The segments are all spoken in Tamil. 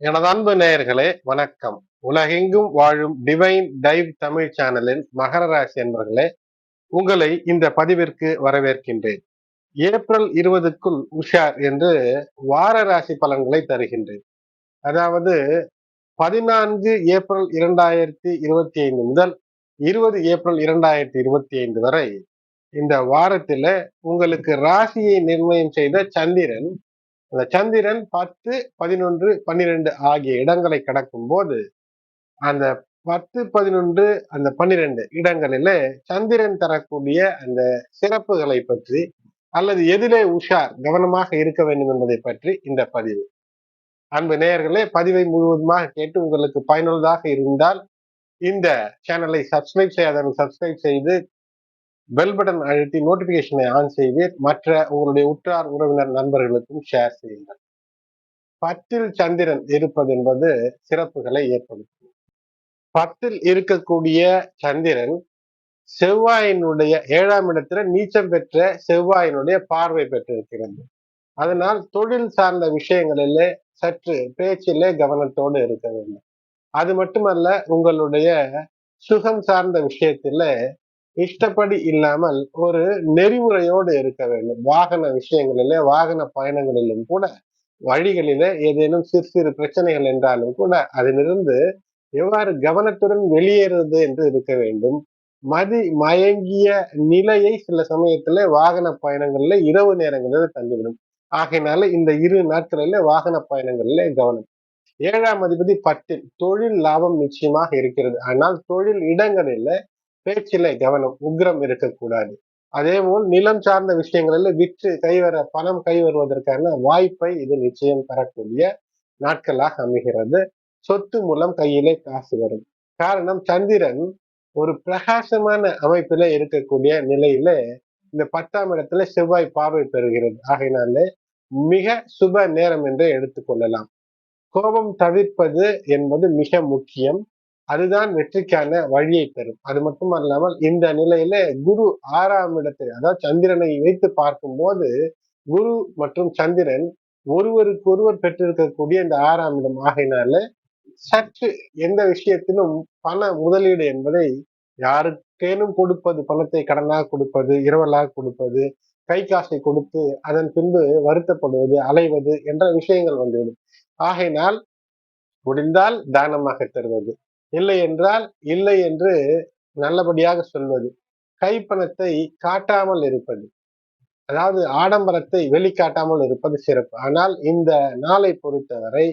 எனது அன்பு நேயர்களே வணக்கம். உலகெங்கும் வாழும் டிவைன் டைவ் தமிழ் சேனலின் மகர ராசி என்பர்களே உங்களை இந்த பதிவிற்கு வரவேற்கின்றேன். ஏப்ரல் இருபதுக்குள் உஷார் என்று வார ராசி பலன்களை தருகின்றேன். அதாவது பதினான்கு ஏப்ரல் இரண்டாயிரத்தி இருபத்தி ஐந்து முதல் இருபது ஏப்ரல் இரண்டாயிரத்தி இருபத்தி ஐந்து வரை இந்த வாரத்தில் உங்களுக்கு ராசியை நிர்ணயம் செய்த சந்திரன் அந்த சந்திரன் பத்து பதினொன்று பன்னிரெண்டு ஆகிய இடங்களை கடக்கும் போது அந்த பத்து பதினொன்று அந்த பன்னிரெண்டு இடங்களில சந்திரன் தரக்கூடிய அந்த சிறப்புகளை பற்றி அல்லது எதிலே உஷார் கவனமாக இருக்க வேண்டும் என்பதை பற்றி இந்த பதிவு. அன்பு நேயர்களே பதிவை முழுவதுமாக கேட்டு உங்களுக்கு பயனுள்ளதாக இருந்தால் இந்த சேனலை சப்ஸ்கிரைப் செய்யாதவர்கள் சப்ஸ்கிரைப் செய்து பெல் பட்டன் அழுத்தி நோட்டிபிகேஷனை ஆன் செய்வீர் மற்ற உங்களுடைய உற்றார் உறவினர் நண்பர்களுக்கும் ஷேர் செய்யுங்கள். பத்தில் சந்திரன் இருப்பது என்பது சிறப்புகளை ஏற்படுத்தும். பத்தில் இருக்கக்கூடிய சந்திரன் செவ்வாயினுடைய ஏழாம் இடத்துல நீச்சம் பெற்ற செவ்வாயினுடைய பார்வை பெற்றிருக்கிறது. அதனால் தொழில் சார்ந்த விஷயங்களிலே சற்று பேச்சிலே கவனத்தோடு இருக்க வேண்டும். அது மட்டுமல்ல உங்களுடைய சுகம் சார்ந்த விஷயத்துல இஷ்டப்படி இல்லாமல் ஒரு நெறிமுறையோடு இருக்க வேண்டும். வாகன விஷயங்களிலே வாகன பயணங்களிலும் கூட வழிகளிலே ஏதேனும் சிறு சிறு பிரச்சனைகள் என்றாலும் கூட அதிலிருந்து எவ்வாறு கவனத்துடன் வெளியேறுவது என்று இருக்க வேண்டும். மதி மயங்கிய நிலையை சில சமயத்துல வாகன பயணங்கள்ல இரவு நேரங்களில் தந்துவிடும் ஆகையினால இந்த இரு நாட்களில வாகன பயணங்கள்ல கவனம். ஏழாம் அதிபதி பத்தில் தொழில் லாபம் நிச்சயமாக இருக்கிறது. ஆனால் தொழில் இடங்களில பேச்சில கவனம் உக்ரம் இருக்கக்கூடாது. அதே போல் நிலம் சார்ந்த விஷயங்களில் விற்று கைவர பணம் கை வருவதற்கான வாய்ப்பை இது நிச்சயம் தரக்கூடிய நாட்களாக அமைகிறது. சொத்து மூலம் கையிலே காசு வரும். காரணம் சந்திரன் ஒரு பிரகாசமான அமைப்பில இருக்கக்கூடிய நிலையில இந்த பத்தாம் இடத்துல செவ்வாய் பார்வை பெறுகிறது. ஆகையினால மிக சுப நேரம் என்று எடுத்துக்கொள்ளலாம் கோபம் தவிர்ப்பது என்பது மிக முக்கியம். அதுதான் வெற்றிக்கான வழியை தரும். அது மட்டும் அல்லாமல் இந்த நிலையில குரு ஆறாம் இடத்தில் அதாவது சந்திரனை வைத்து பார்க்கும்போது குரு மற்றும் சந்திரன் ஒருவருக்கு ஒருவர் பெற்றிருக்கக்கூடிய இந்த ஆறாம் இடம் ஆகையினால சற்று எந்த விஷயத்திலும் பண முதலீடு என்பதை யாருக்கேனும் கொடுப்பது பணத்தை கடனாக கொடுப்பது இரவலாக கொடுப்பது கை காசை கொடுத்து அதன் பின்பு வருத்தப்படுவது அலைவது என்ற விஷயங்கள் வந்துவிடும். ஆகையினால் முடிந்தால் தானமாக தருவது. இல்லை என்றால் இல்லை என்று நல்லபடியாக சொல்வது. கைப்பணத்தை காட்டாமல் இருப்பது. அதாவது ஆடம்பரத்தை வெளிக்காட்டாமல் இருப்பது சிறப்பு. ஆனால் இந்த நாளை பொறுத்தவரை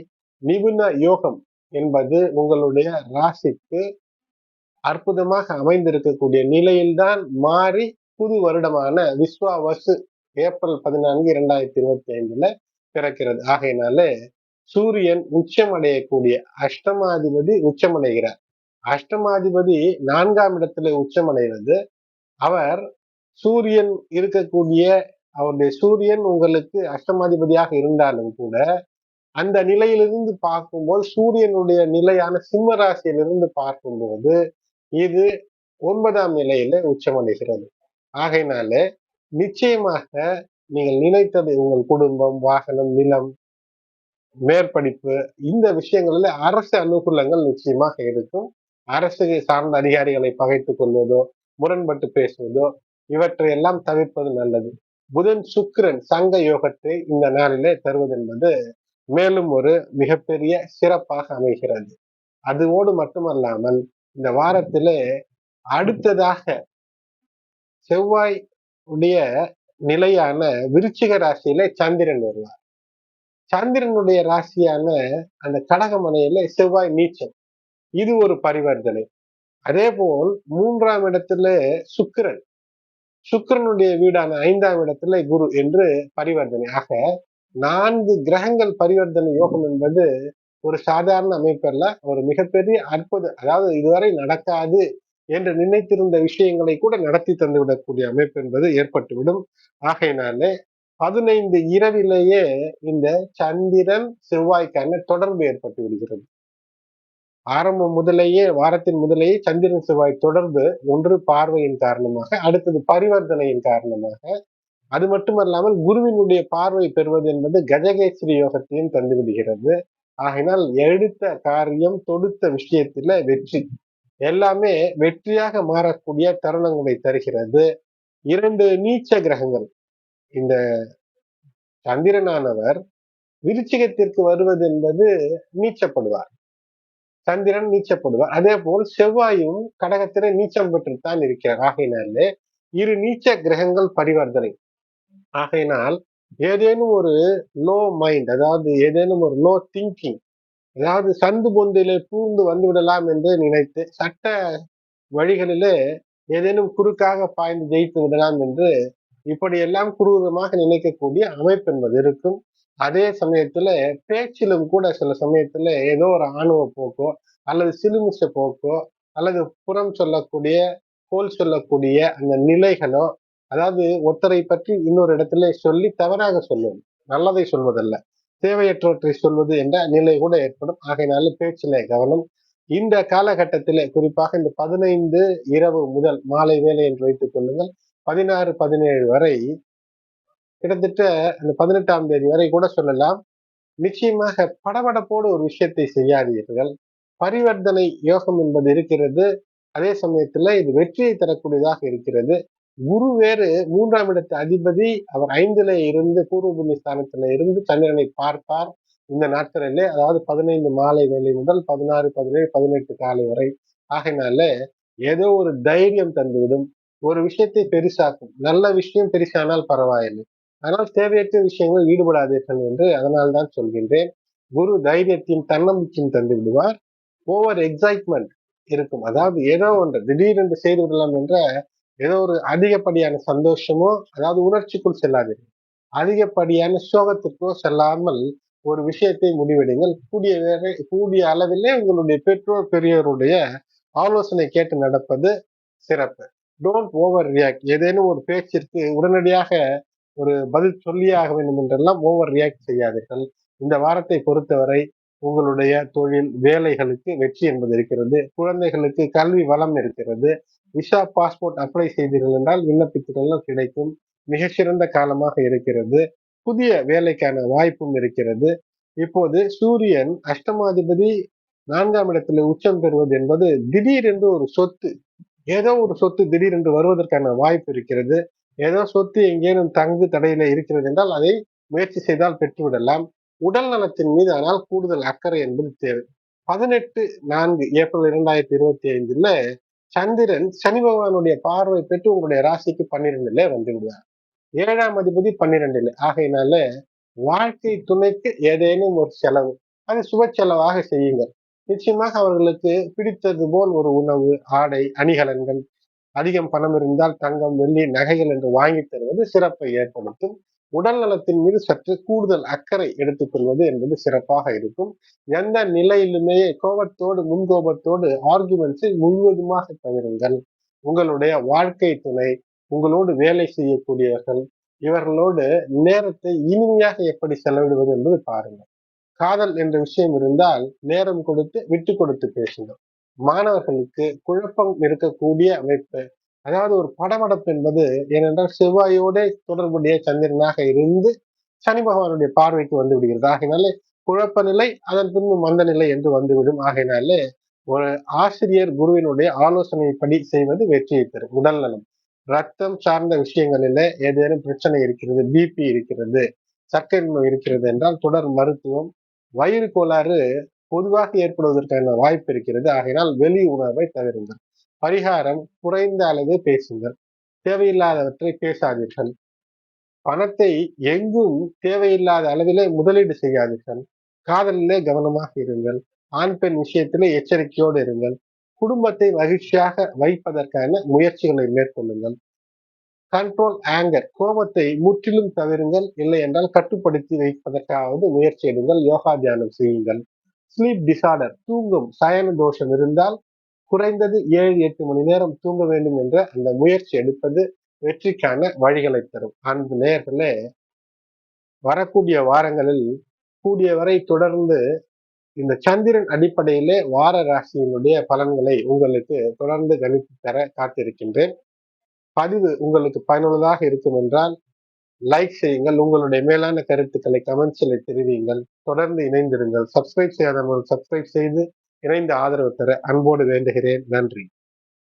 நிபுண யோகம் என்பது உங்களுடைய ராசிக்கு அற்புதமாக அமைந்திருக்கக்கூடிய நிலையில்தான் மாறி புது வருடமான விஸ்வாவசு ஏப்ரல் பதினான்கு இரண்டாயிரத்தி இருபத்தி ஐந்துல பிறக்கிறது. ஆகையினாலே சூரியன் உச்சம் அடையக்கூடிய அஷ்டமாதிபதி உச்சமடைகிறார். அஷ்டமாதிபதி நான்காம் இடத்துல உச்சமடைகிறது. அவர் சூரியன் இருக்கக்கூடிய அவருடைய சூரியன் உங்களுக்கு அஷ்டமாதிபதியாக இருந்தாலும் கூட அந்த நிலையிலிருந்து பார்க்கும்போது சூரியனுடைய நிலையான சிம்ம ராசியிலிருந்து பார்க்கும்போது இது ஒன்பதாம் நிலையில உச்சமடைகிறது. ஆகையினால நிச்சயமாக நீங்கள் நினைத்தது உங்கள் குடும்பம் வாகனம் நிலம் மேற்படிப்பு இந்த விஷயங்களில் அரசு அனுகூலங்கள் நிச்சயமாக இருக்கும். அரசு சார்ந்த அதிகாரிகளை பகைத்துக் கொள்வதோ முரண்பட்டு பேசுவதோ இவற்றை எல்லாம் தவிர்ப்பது நல்லது. புதன் சுக்கிரன் சங்க யோகத்தை இந்த நாளிலே தருவது என்பது மேலும் ஒரு மிகப்பெரிய சிறப்பாக அமைகிறது. அதுவோடு மட்டுமல்லாமல் இந்த வாரத்திலே அடுத்ததாக செவ்வாய் உடைய நிலையான விருச்சிக ராசியிலே சந்திரன் வருவார். சந்திரனுடைய ராசியான அந்த கடகமனையில செவ்வாய் நீச்சம் இது ஒரு பரிவர்த்தனை. அதே போல் மூன்றாம் இடத்துல சுக்கிரன். சுக்கிரனுடைய வீடான ஐந்தாம் இடத்துல குரு என்று பரிவர்த்தனை. ஆக நான்கு கிரகங்கள் பரிவர்த்தனை யோகம் என்பது ஒரு சாதாரண அமைப்பல்ல ஒரு மிகப்பெரிய அற்புதம் அதாவது இதுவரை நடக்காது என்று நினைத்திருந்த விஷயங்களை கூட நடத்தி தந்து விடக்கூடிய அமைப்பு என்பது ஏற்பட்டுவிடும். ஆகையினாலே பதினைந்து இரவிலேயே இந்த சந்திரன் செவ்வாய்க்கான தொடர்பு ஏற்பட்டு விடுகிறது. ஆரம்பம் முதலேயே வாரத்தின் முதலேயே சந்திரன் செவ்வாய் தொடர்பு ஒன்று பார்வையின் காரணமாக அடுத்தது பரிவர்த்தனையின் காரணமாக. அது மட்டுமல்லாமல் குருவினுடைய பார்வை பெறுவது என்பது கஜகேஸ்வரி யோகத்தையும் தந்துவிடுகிறது ஆகினால் எடுத்த காரியம் தொடுத்த விஷயத்துல வெற்றி. எல்லாமே வெற்றியாக மாறக்கூடிய தருணங்களை தருகிறது. இரண்டு நீச்ச கிரகங்கள். இந்த சந்திரனானவர் விருச்சிகத்திற்கு வருவது என்பது நீச்சப்படுவார். சந்திரன் நீச்சப்படுவார். அதே போல் செவ்வாயும் கடகத்திலே நீச்சம் பெற்றுத்தான் இருக்கிறார். ஆகையினாலே இரு நீச்ச கிரகங்கள் பரிவர்த்தனை. ஆகையினால் ஏதேனும் ஒரு லோ மைண்ட் அதாவது ஏதேனும் ஒரு லோ திங்கிங் அதாவது சந்து பொந்திலே பூந்து வந்து விடலாம் என்று நினைத்து சட்ட வழிகளிலே ஏதேனும் குறுக்காக பாய்ந்து ஜெயித்து விடலாம் என்று இப்படியெல்லாம் குரூரமாக நினைக்கக்கூடிய அமைப்பு என்பது இருக்கும். அதே சமயத்துல பேச்சிலும் கூட சில சமயத்துல ஏதோ ஒரு ஆணவ போக்கோ அல்லது சிலுமிச போக்கோ அல்லது புறம் சொல்லக்கூடிய கோல் சொல்லக்கூடிய அந்த நிலைகளோ அதாவது ஒருத்தரை பற்றி இன்னொரு இடத்துல சொல்லி தவறாக சொல்வது நல்லதை சொல்வதல்ல. தேவையற்றவற்றை சொல்வது என்ற நிலை கூட ஏற்படும். ஆகையினால பேச்சிலே கவனம். இந்த காலகட்டத்திலே குறிப்பாக இந்த பதினைந்து இரவு முதல் மாலை வேலை என்று வைத்துக் கொள்ளுங்கள். பதினாறு பதினேழு வரை கிட்டத்தட்ட அந்த பதினெட்டாம் தேதி வரை கூட சொல்லலாம். நிச்சயமாக படபடப்போடு ஒரு விஷயத்தை செய்யாதீர்கள். பரிவர்த்தனை யோகம் என்பது இருக்கிறது. அதே சமயத்துல இது வெற்றியை தரக்கூடியதாக இருக்கிறது. குரு வேறு மூன்றாம் இடத்து அதிபதி. அவர் ஐந்துல இருந்து பூர்வ புண்ணிய ஸ்தானத்துல இருந்து சந்திரனை பார்ப்பார். இந்த நாட்களிலே அதாவது பதினைந்து மாலை வேலை முதல் பதினாறு பதினேழு பதினெட்டு காலை வரை. ஆகையினால ஏதோ ஒரு தைரியம் தந்துவிடும். ஒரு விஷயத்தை பெருசாக்கும். நல்ல விஷயம் பெருசானால் பரவாயில்லை. ஆனால் தேவையற்ற விஷயங்கள் ஈடுபடாதீர்கள் என்று அதனால் தான் சொல்கின்றேன். குரு தைரியத்தையும் தன்னம்பிக்கையும் தந்து விடுவார். ஓவர் எக்ஸைட்மெண்ட் இருக்கும். அதாவது ஏதோ ஒன்று திடீரென்று செய்து விடலாம் என்ற ஏதோ ஒரு அதிகப்படியான சந்தோஷமோ அதாவது உணர்ச்சிக்குள் செல்லாதீர்கள். அதிகப்படியான சோகத்திற்கோ செல்லாமல் ஒரு விஷயத்தை முடிவெடுங்கள். கூடிய கூடிய அளவிலே உங்களுடைய பெற்றோர் பெரியோருடைய ஆலோசனை கேட்டு நடப்பது சிறப்பு. டோன்ட் ஓவர் ரியாக்ட் ஏதேனும் ஒரு பேச்சிற்கு உடனடியாக ஒரு பதில் சொல்லியே ஆக வேண்டும் என்றெல்லாம் ஓவர் ரியாக்ட் செய்யாதீர்கள். இந்த வாரத்தை பொறுத்தவரை உங்களுடைய தொழில் வேலைகளுக்கு வெற்றி என்பது இருக்கிறது. குழந்தைகளுக்கு கல்வி வளம் இருக்கிறது. விசா பாஸ்போர்ட் அப்ளை செய்தீர்கள் என்றால் விண்ணப்பித்தீர்கள் கிடைக்கும். மிகச்சிறந்த காலமாக இருக்கிறது. புதிய வேலைக்கான வாய்ப்பும் இருக்கிறது. இப்போது சூரியன் அஷ்டமாதிபதி நான்காம் இடத்துல உச்சம் பெறுவது என்பது திடீரென்று ஒரு சொத்து ஏதோ ஒரு சொத்து திடீரென்று வருவதற்கான வாய்ப்பு இருக்கிறது. ஏதோ சொத்து எங்கேனும் தங்கு தடையில இருக்கிறது என்றால் அதை முயற்சி செய்தால் பெற்றுவிடலாம். உடல் நலத்தின் மீது ஆனால் கூடுதல் அக்கறை என்பது தேவை. பதினெட்டு நான்கு ஏப்ரல் இரண்டாயிரத்தி இருபத்தி ஐந்துல சந்திரன் சனி பகவானுடைய பார்வை பெற்று உங்களுடைய ராசிக்கு பன்னிரெண்டுல வந்து விடுவார் ஏழாம் அதிபதி பன்னிரெண்டுல. ஆகையினால வாழ்க்கை துணைக்கு ஏதேனும் ஒரு செலவு. அது சுப செலவாக செய்யுங்கள். நிச்சயமாக அவர்களுக்கு பிடித்தது போல் ஒரு உணவு ஆடை அணிகலன்கள். அதிகம் பணம் இருந்தால் தங்கம் வெள்ளி நகைகள் என்று வாங்கி தருவது சிறப்பை ஏற்படுத்தும். உடல் நலத்தின் மீது சற்று கூடுதல் அக்கறை எடுத்துக்கொள்வது என்பது சிறப்பாக இருக்கும். எந்த நிலையிலுமே கோபத்தோடு முன்கோபத்தோடு ஆர்குமெண்ட்ஸை முழுவதுமாக தவிருங்கள். உங்களுடைய வாழ்க்கை துணை உங்களோடு வேலை செய்யக்கூடியவர்கள் இவர்களோடு நேரத்தை இனிமையாக எப்படி செலவிடுவது என்பது பாருங்கள். காதல் என்ற விஷயம் இருந்தால் நேரம் கொடுத்து விட்டு கொடுத்து பேசுங்கள் மாணவர்களுக்கு குழப்பம் இருக்கக்கூடிய அமைப்பு. அதாவது ஒரு படமடப்பு என்பது ஏனென்றால் செவ்வாயோட தொடர்புடைய சந்திரனாக இருந்து சனி பகவானுடைய பார்வைக்கு வந்து விடுகிறது. ஆகையினாலே குழப்ப நிலை அதன் பின்பு மந்த நிலை என்று வந்துவிடும். ஆகையினாலே ஒரு ஆசிரியர் குருவினுடைய ஆலோசனைப்படி செய்வது வெற்றியை தரும். உடல் நலம். ரத்தம் சார்ந்த விஷயங்களில ஏதேனும் பிரச்சனை இருக்கிறது பிபி இருக்கிறது சர்க்கரை நோய் இருக்கிறது என்றால் தொடர் மருத்துவம் வயிறு கோளாறு பொதுவாக ஏற்படுவதற்கான வாய்ப்பு இருக்கிறது? ஆகையினால் வெளி உணர்வை தவிருங்கள். பரிகாரம் குறைந்த அளவு பேசுங்கள். தேவையில்லாதவற்றை பேசாதீர்கள். பணத்தை எங்கும் தேவையில்லாத அளவிலே முதலீடு செய்யாதீர்கள். காதலிலே கவனமாக இருங்கள். ஆண் பெண் விஷயத்திலே எச்சரிக்கையோடு இருங்கள். குடும்பத்தை மகிழ்ச்சியாக வைப்பதற்கான முயற்சிகளை மேற்கொள்ளுங்கள். கண்ட்ரோல் ஆங்கர் கோபத்தை முற்றிலும் தவிருங்கள் இல்லை என்றால் கட்டுப்படுத்தி வைப்பதற்காவது முயற்சி எடுங்கள் யோகா தியானம் செய்யுங்கள். ஸ்லீப் டிசார்டர் தூங்கும் சயன தோஷம் இருந்தால் குறைந்தது ஏழு எட்டு மணி நேரம் தூங்க வேண்டும் என்ற அந்த முயற்சி எடுப்பது வெற்றிக்கான வழிகளை தரும். அந்த நேரத்தில் வரக்கூடிய வாரங்களில் கூடிய வரை தொடர்ந்து இந்த சந்திரன் அடிப்படையிலே வார ராசியினுடைய பலன்களை உங்களுக்கு தொடர்ந்து கணித்து தர காத்திருக்கின்றேன். பதிவு உங்களுக்கு பயனுள்ளதாக இருக்கும் என்றால் லைக் செய்யுங்கள். உங்களுடைய மேலான கருத்துக்களை கமெண்ட்ஸில் தெரிவியுங்கள். தொடர்ந்து இணைந்திருங்கள். சப்ஸ்கிரைப் செய்யாதவர்கள் சப்ஸ்கிரைப் செய்து இணைந்து ஆதரவு தர அன்போடு வேண்டுகிறேன். நன்றி.